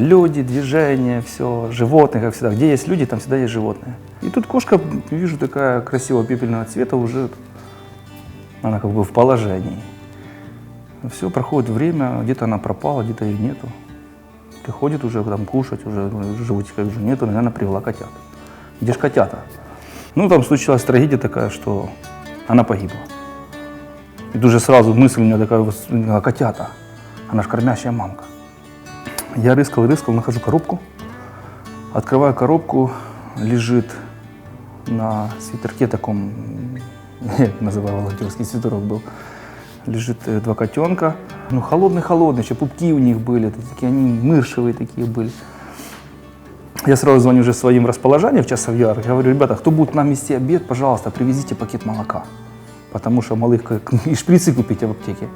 люди, движение, все, животные, как всегда. Где есть люди, там всегда есть животные. И тут кошка, вижу, такая красивого пепельного цвета, уже она как бы в положении. Все, проходит время, где-то она пропала, где-то ее нету. Приходит уже там кушать, уже ну, животика уже нету, наверное, привела котят. Где ж котята? Ну, там случилась трагедия такая, что она погибла. И тут же сразу мысль у меня такая, котята, она же кормящая мамка. Я рыскал, рыскал, нахожу коробку, открываю коробку, лежит на свитерке таком, я это называю волонтерский свитерок был, лежит э, два котенка, ну холодные-холодные, еще пупки у них были, такие они мыршевые такие были. Я сразу звоню уже своим расположением в часов яр. Говорю, ребята, кто будет нам вести обед, пожалуйста, привезите пакет молока. Потому что малых как и шприцы купите в аптеке.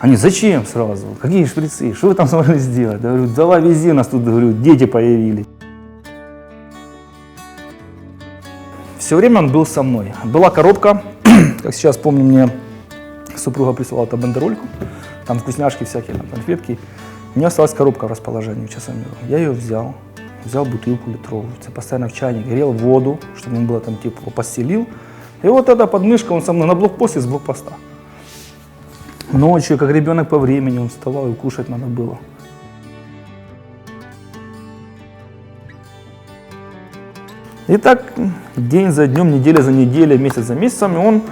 Они, зачем сразу? Какие шприцы? Что вы там смогли сделать? Я говорю, давай вези, нас тут, говорю, дети появились. Все время он был со мной. Была коробка, как сейчас помню, мне супруга присылала эту бандерольку, там вкусняшки всякие, там конфетки. У меня осталась коробка в расположении часомеру. Я ее взял, взял бутылку литровую, це постоянно в чайник, грел воду, чтобы ему было там тепло, постелил. И вот эта подмышка, он со мной на блокпосте с блокпоста. Ночью, как ребенок по времени, он вставал и кушать надо было. И так день за днем, неделя за неделей, месяц за месяцем, он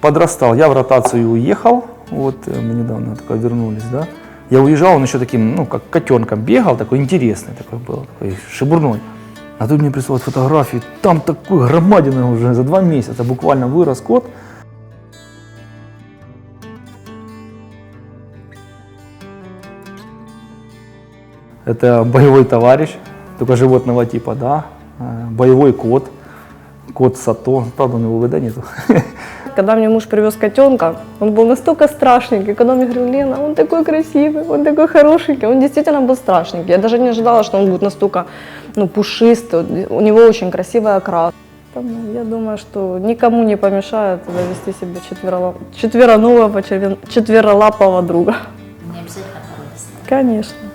подрастал. Я в ротацию уехал, вот э, мы недавно только вернулись, да. Я уезжал, он еще таким, ну, как котенком бегал, такой интересный такой был, такой шебурной. А тут мне присылают фотографии, там такой громадиной уже за два месяца буквально вырос кот. Это боевой товарищ, только животного типа, да. Э, Боевой кот, кот Сато, правда у него ВД нету. Когда мне муж привез котенка, он был настолько страшненький. Когда он мне говорил, Лена, он такой красивый, он такой хорошенький. Он действительно был страшненький. Я даже не ожидала, что он будет настолько ну, пушистый. У него очень красивый окрас. Поэтому Я думаю, что никому не помешает завести себе четверолап... четвероногого, четверолапого друга. Не обязательно. Конечно.